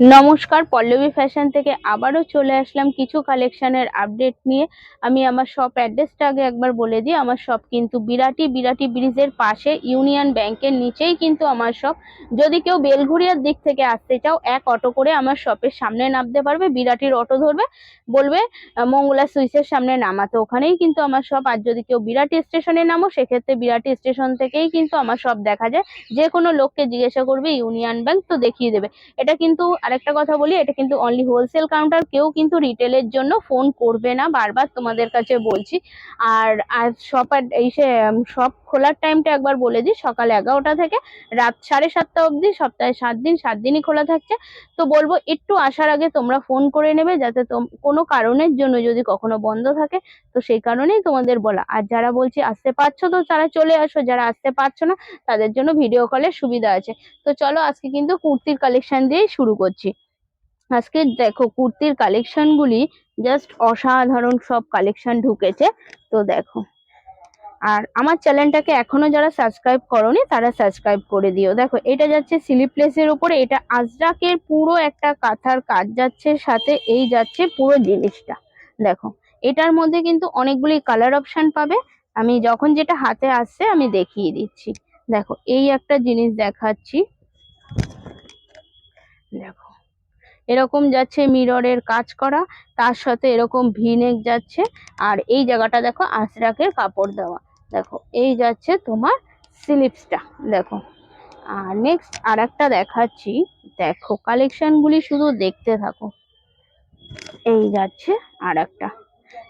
নমস্কার, পল্লবী ফ্যাশন থেকে আবারও চলে আসলাম কিছু কালেকশনের আপডেট নিয়ে। আমি আমার শপ অ্যাড্রেসটা আগে একবার বলে দিই। আমার শপ কিন্তু বিরাটি বিরাটি ব্রিজের পাশে ইউনিয়ন ব্যাংকের নিচেই কিন্তু আমার শপ যদি কেউ বেলঘুরিয়ার দিক থেকে আসতে চাও, এক অটো করে আমার শপের সামনে নামতে পারবে, বিরাটির অটো ধরবে, বলবে, মঙ্গলা সুইচের সামনে নামাতে ওখানেই কিন্তু আমার শপ আর যদি কেউ বিরাটি স্টেশনে নামো, সেক্ষেত্রে বিরাটি স্টেশন থেকেই কিন্তু আমার শপ দেখা যায়। যে কোনো লোককে জিজ্ঞাসা করবে, ইউনিয়ন ব্যাংক তো দেখিয়ে দেবে। এটা কিন্তু আরেকটা কথা বলি, এটা কিন্তু অনলি হোলসেল কাউন্টার কেউ কিন্তু রিটেলের জন্য ফোন করবে না, বারবার তোমাদের কাছে বলছি। আর আর শপ এই সে শপ খোলার টাইমটা একবার বলে দিই, সকাল এগারোটা থেকে রাত সাড়ে সাতটা অবধি, সপ্তাহে সাত দিন, সাত দিনই খোলা থাকছে। তো বলব, একটু আসার আগে তোমরা ফোন করে নেবে যাতে কোনো কারণের জন্য যদি কখনো বন্ধ থাকে, তো সেই কারণেই তোমাদের বলা। আর যারা বলছি আসতে পারছ তো তারা চলে আসো, যারা আসতে পারছ না, তাদের জন্য ভিডিও কলের সুবিধা আছে। তো চলো আজকে কিন্তু কুর্তির কালেকশন দিয়েই শুরু করছি। আজকে দেখো কুর্তির কালেকশন গুলি জাস্ট অসাধারণ সব কালেকশন ঢুকেছে। তো দেখো। আর আমার চ্যানেলটাকে এখনও যারা সাবস্ক্রাইব করনি, তারা সাবস্ক্রাইব করে দিও। দেখো, এটা যাচ্ছে স্লিপলেসের উপরে, এটা আজরাকের পুরো একটা কাঁথার কাজ যাচ্ছে, সাথে এই যাচ্ছে পুরো জিনিসটা। দেখো, এটার মধ্যে কিন্তু অনেকগুলি কালার অপশান পাবে। আমি যখন যেটা হাতে আসছে, আমি দেখিয়ে দিচ্ছি। দেখো, এই একটা জিনিস দেখাচ্ছি। দেখো, এরকম যাচ্ছে মিররের কাজ করা, তার সাথে এরকম ভিনেক যাচ্ছে। আর এই জায়গাটা দেখো, আজরাকের কাপড় দেওয়া। দেখো, এই যাচ্ছে তোমার স্লিপসটা দেখো। আর নেক্সট আর একটা দেখাচ্ছি। দেখো কালেকশনগুলি শুধু দেখতে থাকো। এই যাচ্ছে আর একটা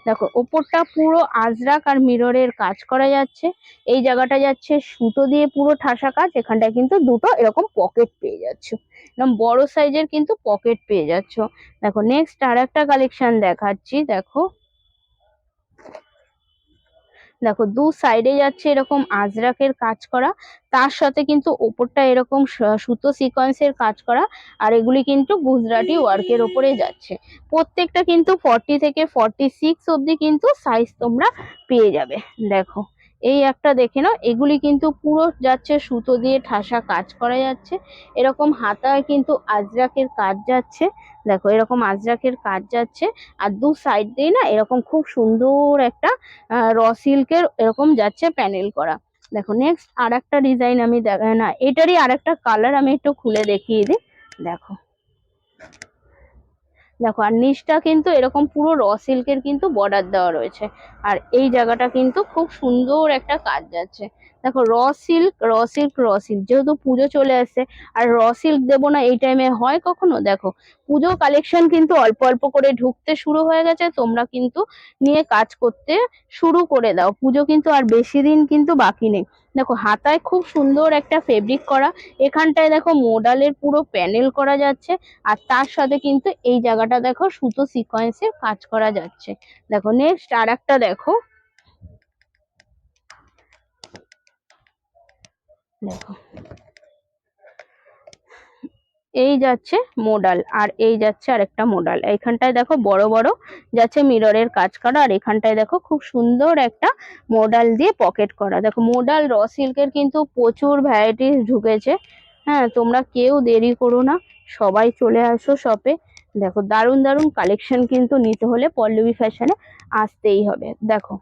দেখো, ওপরটা পুরো আজরাক আর মিররের কাজ করা যাচ্ছে। এই জায়গাটা যাচ্ছে সুতো দিয়ে পুরো ঠাসা কাজ, এখানটায় কিন্তু দুটো এরকম পকেট পেয়ে যাচ্ছ। এরকম বড় সাইজের কিন্তু পকেট পেয়ে যাচ্ছ। দেখো নেক্সট আর একটা কালেকশন দেখাচ্ছি, দেখো। দেখো, দু সাইডে যাচ্ছে এরকম আজরাকের কাজ করা, তার সাথে কিন্তু ওপরটা এরকম সুতো সিকোয়েন্সের কাজ করা, আর এগুলি কিন্তু গুজরাটি ওয়ার্কের ওপরে যাচ্ছে। প্রত্যেকটা কিন্তু ফর্টি থেকে ফর্টি সিক্স অবধি কিন্তু সাইজ তোমরা পেয়ে যাবে। দেখো এই একটা দেখে নাও, এগুলি কিন্তু পুরো যাচ্ছে সুতো দিয়ে ঠাসা কাজ করা যাচ্ছে। এরকম হাতায় কিন্তু আজরাকের কাজ যাচ্ছে। দেখো, এরকম আজরাকের কাজ যাচ্ছে। আর দু সাইড দিয়ে না এরকম খুব সুন্দর একটা র সিল্কের এরকম যাচ্ছে প্যানেল করা। দেখো নেক্সট আর একটা ডিজাইন আমি দেখা না, এটারই আর একটা কালার আমি একটু খুলে দেখিয়ে দিই। দেখো। দেখো, আর নিচটা কিন্তু এরকম পুরো র সিল্কের কিন্তু বর্ডার দেওয়া রয়েছে। আর এই জায়গাটা কিন্তু খুব সুন্দর একটা কাজ যাচ্ছে দেখো raw silk raw silk raw silk যেহেতু পুজো চলে আসছে, আর র সিল্ক দেবো না এই টাইমে হয় কখনো? দেখো, পুজো কালেকশন কিন্তু অল্প অল্প করে ঢুকতে শুরু হয়ে গেছে, তোমরা কিন্তু নিয়ে কাজ করতে শুরু করে দাও। পুজো কিন্তু আর বেশি দিন কিন্তু বাকি নেই। দেখো, হাতায় খুব সুন্দর একটা ফেব্রিক করা, এখানটায় দেখো মোডালের পুরো প্যানেল করা যাচ্ছে, আর তার সাথে কিন্তু এই জায়গাটা দেখো সুতো সিকোয়েন্সের কাজ করা যাচ্ছে। দেখো নেক্সট আর একটা দেখো। দেখো। এই যাচ্ছে মোডাল আর এই যাচ্ছে আরেকটা মোডাল এইখানটায় দেখো বড় বড় যাচ্ছে মিররের কাজ করা, আর এখানটায় দেখো খুব সুন্দর একটা মোডাল দিয়ে পকেট করা। দেখো মোডাল র সিল্কের কিন্তু প্রচুর ভ্যারাইটিস ঢুকেছে। হ্যাঁ তোমরা কেউ দেরি করো না, সবাই চলে আসো শপে দেখো দারুণ দারুণ কালেকশন কিন্তু নিতে হলে পল্লবী ফ্যাশনে আসতেই হবে। দেখো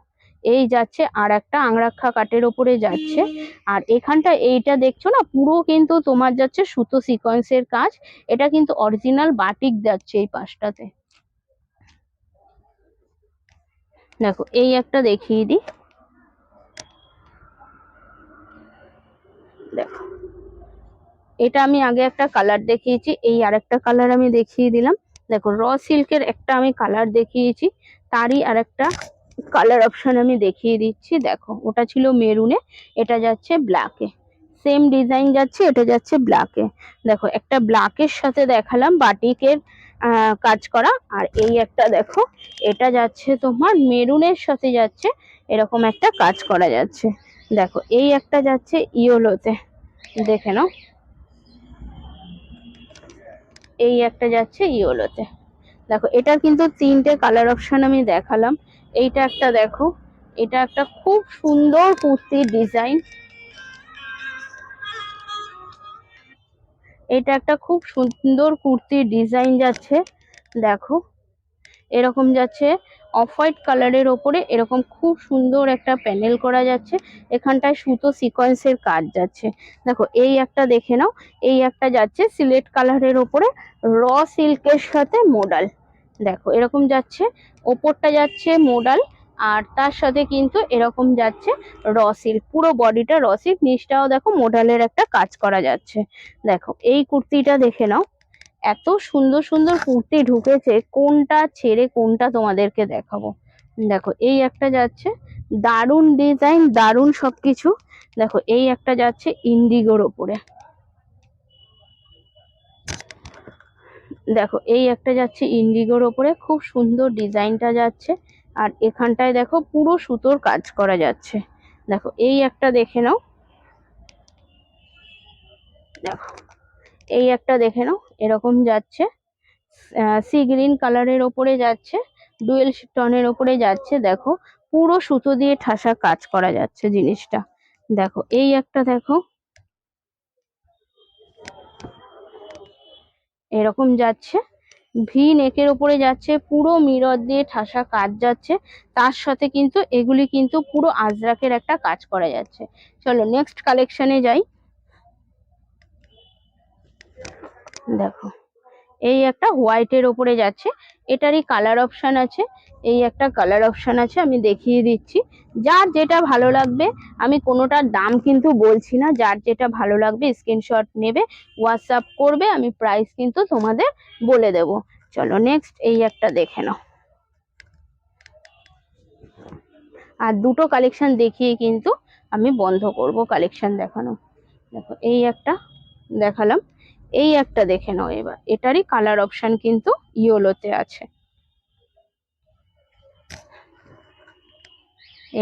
এই যাচ্ছে আর একটা আংরাক্ষা কাটের ওপরে যাচ্ছে। আর এখানটা এইটা দেখছ না? পুরো কিন্তু তোমার যাচ্ছে সুতো সিকোয়েন্সের কাজ। এটা কিন্তু অরিজিনাল বাটিক যাচ্ছে এই পাশটাতে। দেখো, এই একটা দেখিয়ে দিই। দেখো, এটা আমি আগে একটা কালার দেখিয়েছি, এই আরেকটা কালার আমি দেখিয়ে দিলাম। দেখো র সিল্কের একটা আমি কালার দেখিয়েছি, তারই আরেকটা কালার অপশন আমি দেখিয়ে দিচ্ছি। দেখো, ওটা ছিল মেরুনে এটা যাচ্ছে ব্ল্যাকে সেম ডিজাইন যাচ্ছে, এটা যাচ্ছে ব্ল্যাকে দেখো, একটা ব্ল্যাকের সাথে দেখালাম বাটিকের কাজ করা। আর এই একটা দেখো, এটা যাচ্ছে তোমার মেরুনের সাথে যাচ্ছে, এরকম একটা কাজ করা যাচ্ছে। দেখো, এই একটা যাচ্ছে ইয়োলোতে দেখে নাও। এই একটা যাচ্ছে ইয়োলোতে দেখো, এটার কিন্তু তিনটে কালার অপশন আমি দেখালাম। এইটা একটা দেখো। এটা একটা খুব সুন্দর কুর্তির ডিজাইন। এটা একটা খুব সুন্দর কুর্তির ডিজাইন যাচ্ছে, দেখো। এরকম যাচ্ছে অফ হোয়াইট কালারের ওপরে এরকম খুব সুন্দর একটা প্যানেল করা যাচ্ছে। এখানটায় সুতো সিকোয়েন্সের কাজ যাচ্ছে। দেখো, এই একটা দেখে নাও। এই একটা যাচ্ছে সিলেট কালারের ওপরে, র সিল্কের সাথে মোডাল দেখো, এরকম যাচ্ছে, ওপরটা যাচ্ছে মোডাল আর তার সাথে কিন্তু এরকম যাচ্ছে র সিল্ক পুরো বডিটা র সিল্ক নিচটাও দেখো মোডালের একটা কাজ করা যাচ্ছে। দেখো, এই কুর্তিটা দেখে নাও, এত সুন্দর সুন্দর কুর্তি ঢুকেছে, কোনটা ছেড়ে কোনটা তোমাদেরকে দেখাবো। দেখো, এই একটা যাচ্ছে, দারুণ ডিজাইন দারুণ সবকিছু। দেখো, এই একটা যাচ্ছে ইন্ডিগোর ওপরে। দেখো, এই একটা যাচ্ছে ইন্ডিগোর ওপরে, খুব সুন্দর ডিজাইনটা যাচ্ছে। আর এখানটায় দেখো পুরো সুতোর কাজ করা যাচ্ছে। দেখো, এই একটা দেখে নাও। দেখো, এই একটা দেখে নাও, এরকম যাচ্ছে। সি গ্রিন কালারের ওপরে যাচ্ছে ডুয়েল টনের ওপরে যাচ্ছে। দেখো, পুরো সুতো দিয়ে ঠাসা কাজ করা যাচ্ছে জিনিসটা। দেখো, এই একটা দেখো। এরকম যাচ্ছে। ভি নেকের ওপরে যাচ্ছে, পুরো মিরর দিয়ে ঠাসা কাজ যাচ্ছে। তার সাথে কিন্তু এগুলি কিন্তু পুরো আজরাকের একটা কাজ করা যাচ্ছে। চলো নেক্সট কালেকশনে যাই। দেখো। এই একটা হোয়াইটের ওপরে যাচ্ছে। এটারই কালার অপশন আছে। এই একটা কালার অপশন আছে, আমি দেখিয়ে দিচ্ছি। যার যেটা ভালো লাগবে, আমি কোনোটার দাম কিন্তু বলছি না। যার যেটা ভালো লাগবে স্ক্রিনশট নেবে হোয়াটসঅ্যাপ করবে, আমি প্রাইস কিন্তু তোমাদের বলে দেব। চলো নেক্সট এই একটা দেখে নাও। আর দুটো কালেকশন দেখিয়ে কিন্তু আমি বন্ধ করব। কালেকশন দেখানো। দেখো, এই একটা দেখালাম। এই একটা দেখে নাও এবার। এটারই কালার অপশন কিন্তু ইয়োলোতে আছে।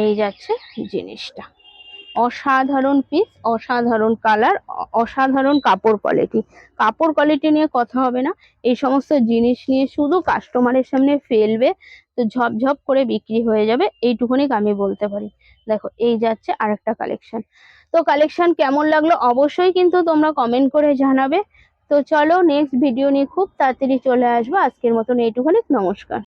এই যাচ্ছে জিনিসটা। অসাধারণ পিস অসাধারণ কালার অসাধারণ কাপড় কোয়ালিটি কাপড় কোয়ালিটি নিয়ে কথা হবে না। এই সমস্ত জিনিস নিয়ে শুধু কাস্টমারের সামনে ফেলবে, তো ঝপঝপ করে বিক্রি হয়ে যাবে। এইটুকুনি আমি বলতে পারি। দেখো, এই যাচ্ছে আরেকটা কালেকশন তো কালেকশন কেমন লাগল অবশ্যই কিন্তু তোমরা কমেন্ট করে জানাবে। তো চলো নেক্সট ভিডিও নিয়ে খুব তাড়াতাড়ি চলে আসব। আজকের মতন এইটুখানি, নমস্কার।